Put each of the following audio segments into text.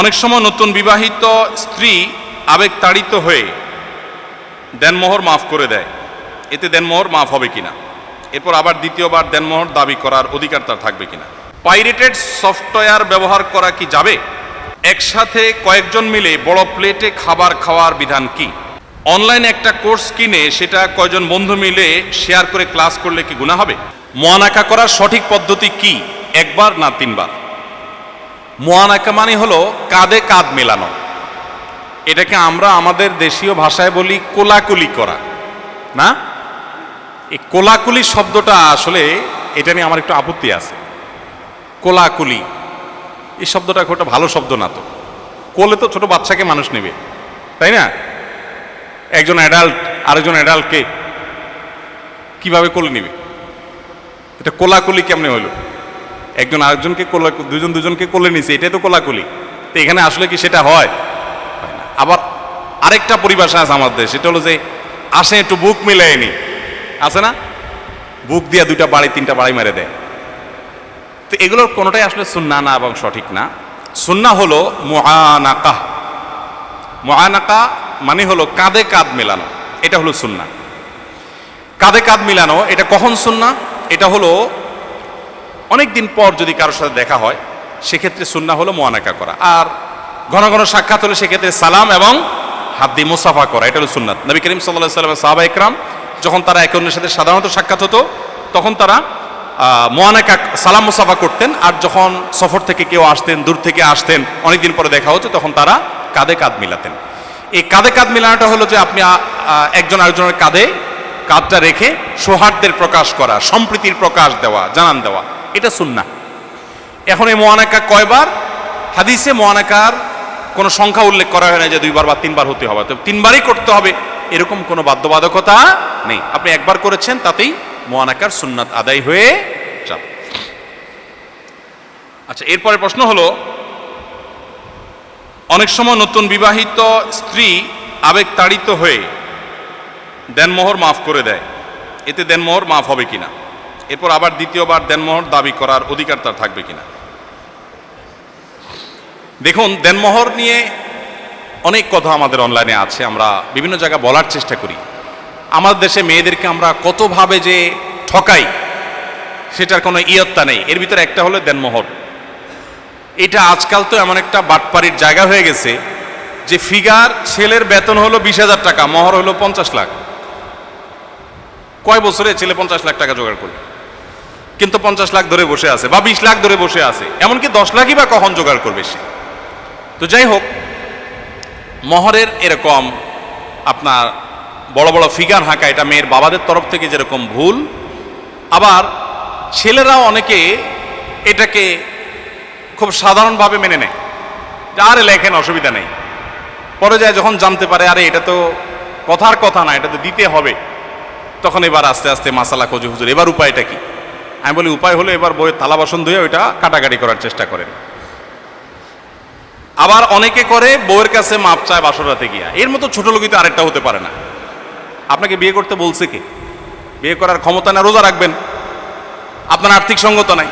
অনেক সময় নতুন বিবাহিত স্ত্রী আবেগ তাড়িত হয়ে দেনমোহর মাফ করে দেয়। এতে দেনমোহর মাফ হবে কিনা? এরপর আবার দ্বিতীয়বার দেনমোহর দাবি করার অধিকার তার থাকবে কিনা? পাইরেটেড সফটওয়্যার ব্যবহার করা কি যাবে? একসাথে কয়েকজন মিলে বড় প্লেটে খাবার খাওয়ার বিধান কি? অনলাইনে একটা কোর্স কিনে সেটা কয়জন বন্ধু মিলে শেয়ার করে ক্লাস করলে কি গুণা হবে? মহানাকা করার সঠিক পদ্ধতি কি? একবার না তিনবার? মোয়ানাকা মানে হলো কাঁধে কাঁধ মেলানো। এটাকে আমরা আমাদের দেশীয় ভাষায় বলি কোলাকুলি করা। না? এই কোলাকুলি শব্দটা আসলে এটা নিয়ে আমার একটু আপত্তি আছে। কোলাকুলি। এই শব্দটা খুব একটা ভালো শব্দ না তো। কোলে তো ছোট বাচ্চাকে মানুষ নেবে। তাই না? একজন অ্যাডাল্ট আরেকজন অ্যাডাল্টকে কীভাবে কোলে নেবে? এটা কোলাকুলি কেমনে হলো? একজন আরেকজনকে কোলা দুজন দুজনকে কোলে নিছে, এটাই তো কোলাকুলি। তো এখানে আসলে কি সেটা হয়। আবার আরেকটা পরিভাষা আছে আমাদের, সেটা হলো যে আসে একটু বুক মিলাই নি। আছে না? বুক দিয়া দুইটা বাড়ি, তিনটা বাড়ি মেরে দেয়। তো এগুলোর কোনোটাই আসলে সুন্না না এবং সঠিক না। সুন্না হলো মহানাকা মহানাকা মানে হলো কাঁধে কাঁধ মেলানো। এটা হলো সুন্না। কাঁধে কাঁধ মিলানো, এটা কখন সুন্না? এটা হলো অনেক দিন পর যদি কারোর সাথে দেখা হয়, সেক্ষেত্রে সুন্না হলো মোয়ানাকা করা। আর ঘন ঘন সাক্ষাৎ হলে সেক্ষেত্রে সালাম এবং হাত দিয়ে মুসাফা করা, এটা হলো সুন্নাত। নবী করিম সাল্লাহ সাল্লাম সাহাবা ইকরাম যখন তারা একে অন্যের সাথে সাধারণত সাক্ষাৎ হতো, তখন তারা মোয়ানাকা সালাম মুসাফা করতেন। আর যখন সফর থেকে কেউ আসতেন, দূর থেকে আসতেন, অনেকদিন পরে দেখা হতো, তখন তারা কাঁধে কাঁধ মিলাতেন। এই কাঁধে কাঁধ মিলানোটা হলো যে আপনি একজন আরেকজনের কাঁধে কাঁধটা রেখে সৌহার্দ্যের প্রকাশ করা, সম্প্রীতির প্রকাশ দেওয়া, জানান দেওয়া। এটা সুন্না এখন এই মোয়ানাকা কয়বার? হাদিসে মোয়ানাকার কোনো সংখ্যা উল্লেখ করা হয় না যে দুইবার বা তিনবার হতে হবে। তো তিনবারই করতে হবে, এরকম কোনো বাধ্যবাধকতা নেই। আপনি একবার করেছেন, তাতেই মোয়ানাকার সুন্নাত আদায় হয়ে যাবে। আচ্ছা এরপরে প্রশ্ন হলো, অনেক সময় নতুন বিবাহিত স্ত্রী আবেগ তাড়িত হয়ে দেনমোহর মাফ করে দেয়। এতে দেনমোহর মাফ হবে কিনা? এরপর আবার দ্বিতীয়বার দেনমোহর দাবি করার অধিকার তার থাকবে কিনা? দেখুন, দেনমোহর নিয়ে অনেক কথা আমাদের অনলাইনে আছে, আমরা বিভিন্ন জায়গায় বলার চেষ্টা করি। আমাদের দেশে মেয়েদেরকে আমরা কতভাবে যে ঠকাই, সেটার কোনো ইয়ত্তা নেই। এর ভিতরে একটা হলো দেনমোহর। এটা আজকাল তো এমন একটা বাটপাড়ির জায়গা হয়ে গেছে যে ফিগার ছেলের বেতন হলো বিশ হাজার টাকা, মহর হলো পঞ্চাশ লাখ। কয় বছরে ছেলে পঞ্চাশ লাখ টাকা জোগাড় করবে? কিন্তু পঞ্চাশ লাখ ধরে বসে আছে বা বিশ লাখ ধরে বসে আছে। এমনকি দশ লাখই বা কখন জোগাড় করবে সে? তো যাই হোক, মহরের এরকম আপনার বড় বড় ফিগার হাঁকা, এটা মেয়ের বাবাদের তরফ থেকে যেরকম ভুল, আবার ছেলেরাও অনেকে এটাকে খুব সাধারণভাবে মেনে নেয়। যে আরে লেখেন অসুবিধা নেই। পরে যায় যখন জানতে পারে, আরে এটা তো কথার কথা না, এটা তো দিতে হবে, তখন এবার আস্তে আস্তে মাসালা খোঁজে হুজুর, এবার উপায়টা কি? আমি বলি, উপায় হলো এবার বইয়ের থালা বাসন ধুয়ে ওইটা কাটাকাটি করার চেষ্টা করেন। আবার অনেকে করে, বউয়ের কাছে মাপ চায় বাসর রাতে গিয়া। এর মতো ছোট লোকই তো আরেকটা হতে পারে না। আপনাকে বিয়ে করতে বলছে কে? বিয়ে করার ক্ষমতা না, রোজা রাখবেন? আপনার আর্থিক সঙ্গত নাই।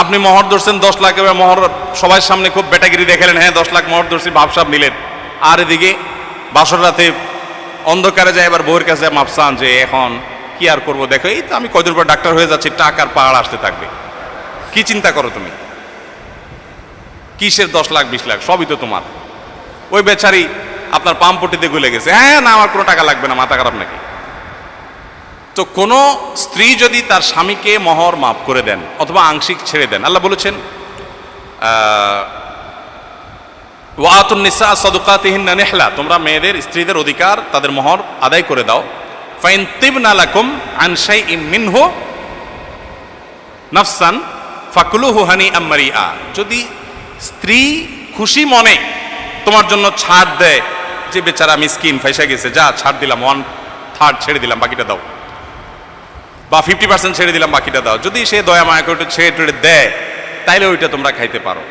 আপনি মহর ধরছেন, দশ লাখ এবার মহর সবার সামনে খুব বেটাগিরি দেখালেন হ্যাঁ দশ লাখ মহর ধরছি ভাবসাব নিলেন। আর এদিকে বাসর রাতে অন্ধকারে যায়, এবার বউয়ের কাছে মাপসান যে এখন কি আর করব? দেখো, এই তো আমি কদিন পর ডাক্তার হয়ে যাচ্ছি, টাকার পাহাড় আসতে থাকবে। কি চিন্তা করো তুমি? কিসের দশ লাখ, বিশ লাখ? সবই তো তোমার। ওই বেচারি আপনার পাম্পটিতে গলে গেছে। হ্যাঁ না, আমার কোনো টাকা লাগবে না, মাথা খারাপ নাকি? তো কোনো স্ত্রী যদি তার স্বামীকে মহর মাফ করে দেন অথবা আংশিক ছেড়ে দেন, আল্লাহ বলেছেন ওয়াতুন্নিসা সদুকাতিহিন্না নেহলা, তোমরা মেয়েদের, স্ত্রীদের অধিকার তাদের মহর আদায় করে দাও। ফাইন তিবনা লাকুম আনসাই ইম মিনহু নফসান ফাকুলুহু হানি আ যদি স্ত্রী খুশি মনে তোমার জন্য ছাড় দেয়, যে বেচারা মিসকিন ফাইসা গেছে, যা ছাড় দিলাম ওয়ান থার্ড ছেড়ে দিলাম, বাকিটা দাও। বা ফিফটি পার্সেন্ট ছেড়ে দিলাম, বাকিটা দাও। যদি সে দয়া মায়া করে ছেড়ে টেড়ে দেয়, তাইলে ওইটা তোমরা খাইতে পারো।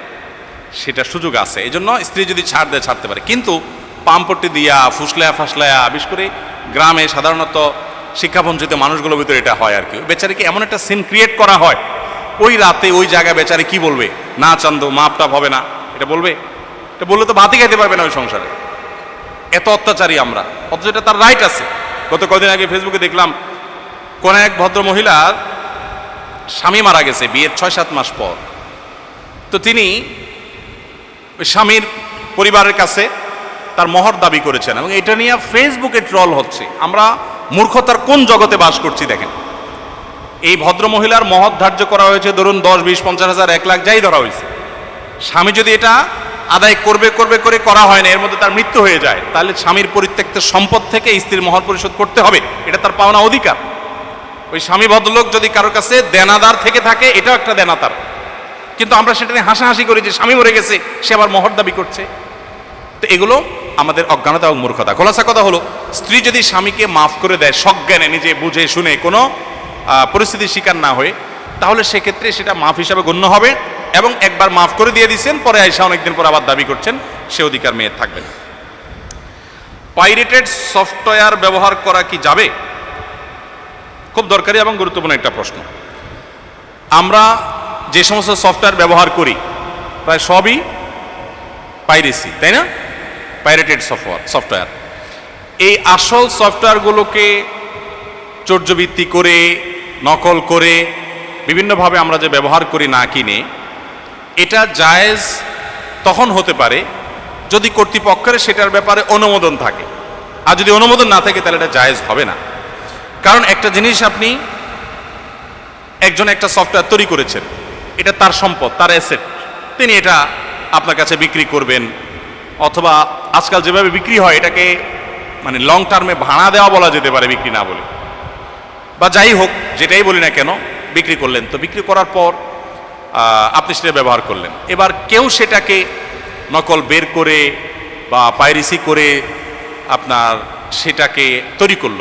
সেটা সুযোগ আছে। এই জন্য স্ত্রী যদি ছাড় দেয়, ছাড়তে পারে। কিন্তু পাম্পট্টি দিয়া, ফুসলায়া ফাসলায়া, বিশেষ করে গ্রামে সাধারণত শিক্ষাবঞ্চিত মানুষগুলোর ভিতরে এটা হয় আর কি। বেচারিকে এমন একটা সিন ক্রিয়েট করা হয়, ওই রাতে ওই জায়গায় বেচারি কি বলবে? না চান্দ মাপ টাপ হবে না। এটা বলবে? এটা বললে তো ভাতই খাইতে পারবে না ওই সংসারে। এত অত্যাচারী আমরা, অথচ এটা তার রাইট আছে। গত কদিন আগে ফেসবুকে দেখলাম, কোন এক ভদ্র মহিলার স্বামী মারা গেছে বিয়ের ছয় সাত মাস পর। তো তিনি স্বামীর পরিবারের কাছে তার মহর দাবি করেছেন এবং এটা নিয়ে ফেসবুকে ট্রল হচ্ছে। আমরা মূর্খতার কোন জগতে বাস করছি দেখেন। এই ভদ্র মহিলার মহৎ ধার্য করা হয়েছে, ধরুন দশ, বিশ, পঞ্চাশ হাজার, এক লাখ যাই ধরা হয়েছে। স্বামী যদি এটা আদায় করবে করবে, করে করা হয় না, এর মধ্যে তার মৃত্যু হয়ে যায়, তাহলে স্বামীর পরিত্যক্ত সম্পদ থেকে স্ত্রীর মহর পরিশোধ করতে হবে। এটা তার পাওনা অধিকার। ওই স্বামী ভদ্রলোক যদি কারোর কাছে দেনাদার থেকে থাকে, এটাও একটা দেনাদার। কিন্তু আমরা সেটা নিয়ে হাসাহাসি করি যে স্বামী মরে গেছে, সে আবার মহর দাবি করছে। তো এগুলো আমাদের অজ্ঞানতা এবং মূর্খতা। খোলাসা কথা হলো, স্ত্রী যদি স্বামীকে মাফ করে দেয় সজ্ঞানে, নিজে বুঝে শুনে কোনো পরিস্থিতির শিকার না হয়ে, তাহলে সেক্ষেত্রে সেটা মাফ হিসাবে গণ্য হবে এবং একবার মাফ করে দিয়ে দিচ্ছেন পরে আইসা অনেকদিন পর আবার দাবি করছেন, সে অধিকার মেয়ের থাকবে পাইরেটেড সফটওয়্যার ব্যবহার করা কি যাবে? খুব দরকারি এবং গুরুত্বপূর্ণ একটা প্রশ্ন। আমরা যে সমস্ত সফটওয়্যার ব্যবহার করি, প্রায় সবই পাইরেসি তাই না? পাইরেটেড সফটওয়্যার সফটওয়্যার এই আসল সফটওয়্যারগুলোকে চর্যবৃত্তি করে, নকল করে, বিভিন্নভাবে আমরা যে ব্যবহার করি না কিনে, এটা জায়েজ তখন হতে পারে যদি কর্তৃপক্ষের সেটার ব্যাপারে অনুমোদন থাকে। আর যদি অনুমোদন না থাকে তাহলে এটা জায়েজ হবে না। কারণ একটা জিনিস আপনি একজন একটা সফটওয়্যার তৈরি করেছেন, এটা তার সম্পদ, তার অ্যাসেট তিনি এটা আপনার কাছে বিক্রি করবেন, অথবা আজকাল যেভাবে বিক্রি হয়, এটাকে মানে লং টার্মে ভাড়া দেওয়া বলা যেতে পারে বিক্রি না বলে। বা যাই হোক, যেটাই বলি না কেন, বিক্রি করলেন। তো বিক্রি করার পর আপনি সেটা ব্যবহার করলেন। এবার কেউ সেটাকে নকল বের করে বা পাইরেসি করে আপনার সেটাকে তৈরি করল।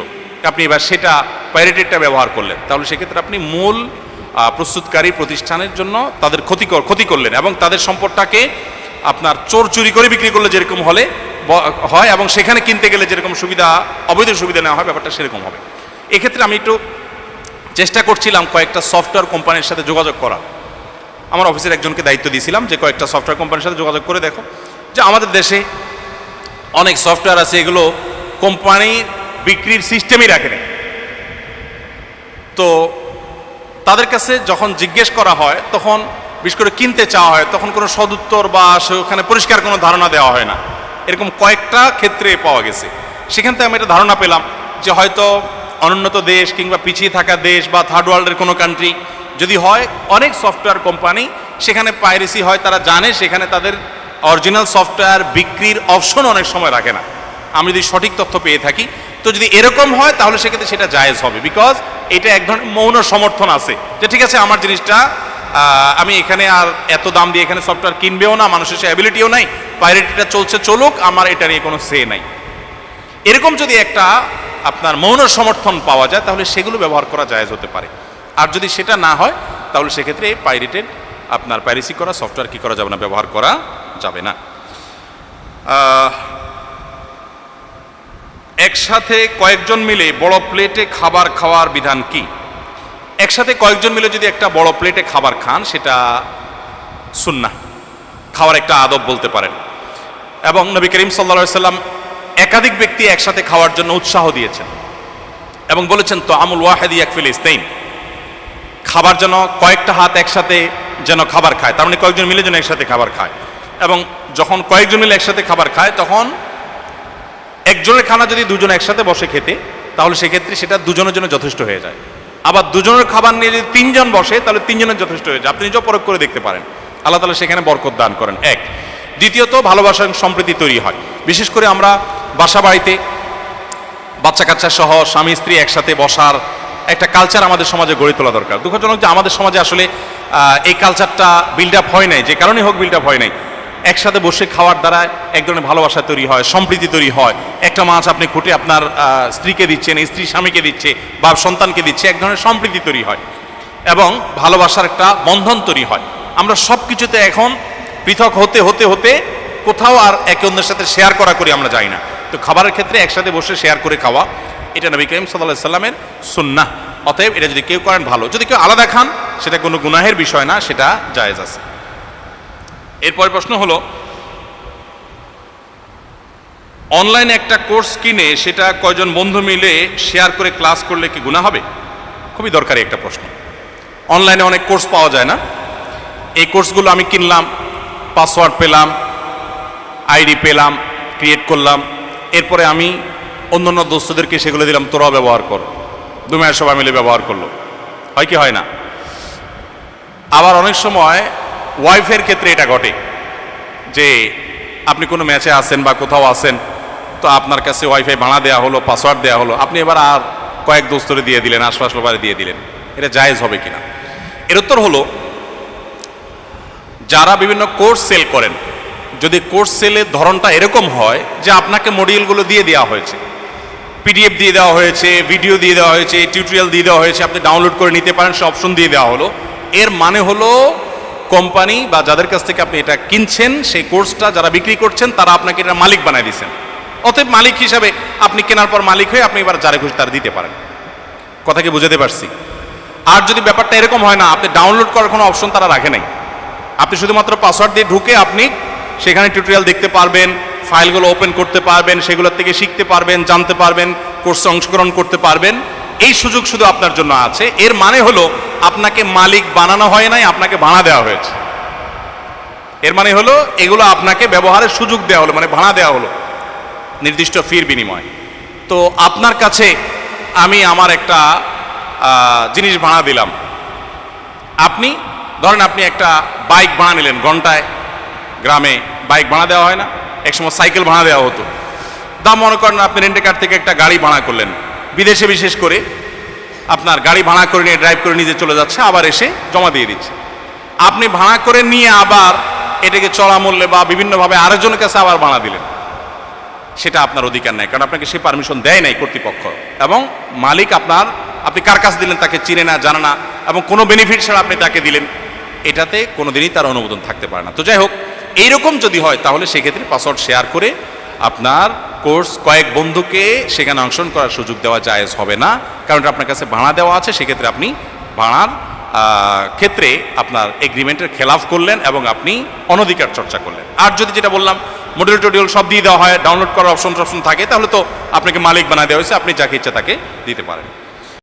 আপনি এবার সেটা পাইরেটেডটা ব্যবহার করলেন। তাহলে সেক্ষেত্রে আপনি মূল প্রস্তুতকারী প্রতিষ্ঠানের জন্য তাদের ক্ষতিকর, ক্ষতি করলেন এবং তাদের সম্পদটাকে আপনার চোর চুরি করে বিক্রি করলে যেরকম হলে হয় এবং সেখানে কিনতে গেলে যেরকম সুবিধা, অবৈধ সুবিধা নেওয়া হয়, ব্যাপারটা সেরকম হবে। এক্ষেত্রে আমি একটু চেষ্টা করছিলাম কয়েকটা সফটওয়্যার কোম্পানির সাথে যোগাযোগ করা আমার অফিসের একজনকে দায়িত্ব দিয়েছিলাম যে কয়েকটা সফটওয়্যার কোম্পানির সাথে যোগাযোগ করে দেখো। যে আমাদের দেশে অনেক সফটওয়্যার আছে, এগুলো কোম্পানি বিক্রির সিস্টেমই রাখে না তো তাদের কাছে যখন জিজ্ঞেস করা হয়, তখন বিশেষ করে কিনতে চাওয়া হয়, তখন কোনো সদুত্তর বা সেখানে পরিষ্কার কোনো ধারণা দেওয়া হয় না। এরকম কয়েকটা ক্ষেত্রে পাওয়া গেছে। সেখান থেকে আমি একটা ধারণা পেলাম যে হয়তো অনুন্নত দেশ কিংবা পিছিয়ে থাকা দেশ বা থার্ড ওয়ার্ল্ডের কোনো কান্ট্রি যদি হয়, অনেক সফটওয়্যার কোম্পানি সেখানে পাইরেসি হয়, তারা জানে সেখানে তাদের অরিজিনাল সফটওয়্যার বিক্রির অপশন অনেক সময় রাখে না। আমি যদি সঠিক তথ্য পেয়ে থাকি তো যদি এরকম হয়, তাহলে সেক্ষেত্রে সেটা জায়েজ হবে। বিকজ এটা এক ধরনের মৌন সমর্থন আছে। যে ঠিক আছে, আমার জিনিসটা আমি এখানে আর এত দাম দিয়ে এখানে সফটওয়্যার কিনবেও না, মানুষের সে অ্যাবিলিটিও নাই। পাইরেটিটা চলছে, চলুক, আমার এটা নিয়ে কোনো সে নাই। এরকম যদি একটা আপনার মৌন সমর্থন পাওয়া যায়, তাহলে সেগুলো ব্যবহার করা জায়েজ হতে পারে। আর যদি সেটা না হয়, তাহলে সেক্ষেত্রে পাইরেটেড আপনার পাইরেসি করা সফটওয়্যার কি করা যাবে না, ব্যবহার করা যাবে না। একসাথে কয়েকজন মিলে বড় প্লেটে খাবার খাওয়ার বিধান কি? একসাথে কয়েকজন মিলে যদি একটা বড় প্লেটে খাবার খান, সেটা সুন্না খাওয়ার একটা আদব বলতে পারেন। এবং নবী করিম সাল্লা সাল্লাম একাধিক ব্যক্তি একসাথে খাওয়ার জন্য উৎসাহ দিয়েছেন এবং বলেছেন তো আমুল ওয়াহেদি এক ফিলিস্তাইন খাবার যেন কয়েকটা হাত একসাথে যেন খাবার খায়। তার মানে কয়েকজন মিলে যেন একসাথে খাবার খায়। এবং যখন কয়েকজন মিলে একসাথে খাবার খায়, তখন একজনের খানা যদি দুজন একসাথে বসে খেতে, তাহলে সেক্ষেত্রে সেটা দুজনের জন্য যথেষ্ট হয়ে যায়। আবার দুজনের খাবার নিয়ে যদি তিনজন বসে, তাহলে তিনজনের যথেষ্ট হয়ে যায়। আপনি নিজেও পরখ করে দেখতে পারেন। আল্লাহ তালা সেখানে বরকত দান করেন। এক। দ্বিতীয়ত ভালোবাসা সম্প্রীতি তৈরি হয়। বিশেষ করে আমরা বাসা বাড়িতে বাচ্চা কাচ্চা সহ স্বামী, স্ত্রী একসাথে বসার একটা কালচার আমাদের সমাজে গড়ে তোলা দরকার। দুঃখজনক যে আমাদের সমাজে আসলে এই কালচারটা বিল্ড আপ হয় নাই। যে কারণে হোক বিল্ড আপ হয় নাই। একসাথে বসে খাওয়ার দ্বারা এক ধরনের ভালোবাসা তৈরি হয়, সম্প্রীতি তৈরি হয়। একটা মাছ আপনি খুঁটে আপনার স্ত্রীকে দিচ্ছেন, স্ত্রী স্বামীকে দিচ্ছে, বা সন্তানকে দিচ্ছে, এক ধরনের সম্প্রীতি তৈরি হয় এবং ভালোবাসার একটা বন্ধন তৈরি হয়। আমরা সব কিছুতে এখন পৃথক হতে হতে হতে কোথাও আর একে অন্যের সাথে শেয়ার করা করি আমরা যাই না। তো খাবারের ক্ষেত্রে একসাথে বসে শেয়ার করে খাওয়া, এটা নবী করিম সাল্লাহ সাল্লামের সুন্না অতএব এটা যদি কেউ করেন, ভালো। যদি কেউ আলাদা খান, সেটা কোনো গুনাহের বিষয় না, সেটা জায়েজ আছে। এরপরে প্রশ্ন হলো অনলাইনে একটা কোর্স কিনে সেটা কয়জন বন্ধু মিলে শেয়ার করে ক্লাস করলে কি গুণা হবে? খুবই দরকারি একটা প্রশ্ন। অনলাইনে অনেক কোর্স পাওয়া যায় না। এই কোর্সগুলো আমি কিনলাম পাসওয়ার্ড পেলাম আইডি পেলাম ক্রিয়েট করলাম, এরপরে আমি অন্য অন্য দোস্তদেরকে সেগুলো দিলাম, তোরাও ব্যবহার কর। দুনিয়ার সবাই মিলে ব্যবহার করল। হয় কি হয় না? আবার অনেক সময় ওয়াইফের ক্ষেত্রে এটা ঘটে যে আপনি কোনো ম্যাচে আছেন বা কোথাও আছেন, তো আপনার কাছে ওয়াইফাই ভাড়া দেওয়া হলো পাসওয়ার্ড দেওয়া হলো, আপনি এবার আর কয়েক দোস্তরে দিয়ে দিলেন, আশপাশ লোবারে দিয়ে দিলেন। এটা জায়েজ হবে কিনা? এর উত্তর হলো, যারা বিভিন্ন কোর্স সেল করেন, যদি কোর্স সেলের ধরনটা এরকম হয় যে আপনাকে মডিউলগুলো দিয়ে দেওয়া হয়েছে। পিডিএফ দিয়ে দেওয়া হয়েছে, ভিডিও দিয়ে দেওয়া হয়েছে, টিউটোরিয়াল দিয়ে দেওয়া হয়েছে, আপনি ডাউনলোড করে নিতে পারেন, সে অপশন দিয়ে দেওয়া হলো। এর মানে হলো কোম্পানি বা যাদের কাছ থেকে আপনি এটা কিনছেন, সেই কোর্সটা যারা বিক্রি করছেন, তারা আপনাকে এটা মালিক বানায় দিচ্ছেন অতএব মালিক হিসাবে আপনি কেনার পর মালিক হয়ে আপনি এবার যারে খুশি তারা দিতে পারেন। কথা কি বুঝাতে পারছি? আর যদি ব্যাপারটা এরকম হয় না, আপনি ডাউনলোড করার কোনো অপশন তারা রাখে নাই। আপনি শুধুমাত্র পাসওয়ার্ড দিয়ে ঢুকে আপনি সেখানে টিউটোরিয়াল দেখতে পারবেন ফাইলগুলো ওপেন করতে পারবেন, সেগুলোর থেকে শিখতে পারবেন, জানতে পারবেন কোর্সে অংশগ্রহণ করতে পারবেন। এই সুযোগ শুধু আপনার জন্য আছে। এর মানে হলো আপনাকে মালিক বানানো হয় নাই, আপনাকে ভাড়া দেওয়া হয়েছে। এর মানে হলো, এগুলো আপনাকে ব্যবহারের সুযোগ দেওয়া হলো মানে ভাড়া দেওয়া হলো, নির্দিষ্ট ফির বিনিময়। তো আপনার কাছে আমি আমার একটা জিনিস ভাড়া দিলাম। আপনি, ধরেন আপনি একটা বাইক ভাড়া নিলেন, ঘন্টায়, গ্রামে বাইক ভাড়া দেওয়া হয় না, একসময় সাইকেল ভাড়া দেওয়া হতো। দাম মনে করেন আপনি রেন্টে কার থেকে একটা গাড়ি ভাড়া করলেন। বিদেশে বিশেষ করে আপনার গাড়ি ভাড়া করে নিয়ে ড্রাইভ করে নিজে চলে যাচ্ছে, আবার এসে জমা দিয়ে দিচ্ছে। আপনি ভাড়া করে নিয়ে আবার এটাকে চড়া মূল্যে বা বিভিন্নভাবে আরেকজনের কাছে আবার ভাড়া দিলেন। সেটা আপনার অধিকার নাই, কারণ আপনাকে সে পারমিশন দেয় নাই কর্তৃপক্ষ। এবং মালিক আপনার, আপনি কার কাছে দিলেন তাকে চিনে না, জানে না, এবং কোনো বেনিফিট ছাড়া আপনি তাকে দিলেন, এটাতে কোনোদিনই তার অনুমোদন থাকতে পারে না। তো যাই হোক, এইরকম যদি হয়, তাহলে সেক্ষেত্রে পাসওয়ার্ড শেয়ার করে আপনার কোর্স কয়েক বন্ধুকে সেখানে অংশগ্রহণ করার সুযোগ দেওয়া জায়েজ হবে না। কারণ আপনার কাছে ভাড়া দেওয়া আছে, সেক্ষেত্রে আপনি ভাড়ার ক্ষেত্রে আপনার এগ্রিমেন্টের খেলাফ করলেন এবং আপনি অনধিকার চর্চা করলেন। আর যদি যেটা বললাম মডিউল টডিউল সব দিয়ে দেওয়া হয় ডাউনলোড করার অপশন টপশন থাকে, তাহলে তো আপনাকে মালিক বানা দেওয়া হয়েছে, আপনি যাকে ইচ্ছা তাকে দিতে পারেন।